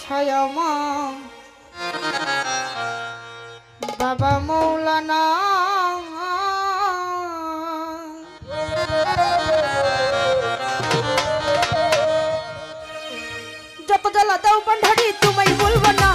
ছায়া মা। বাবা মৌলানা। যত জ্বালা দাও পান্ডারি তুমি বলব না।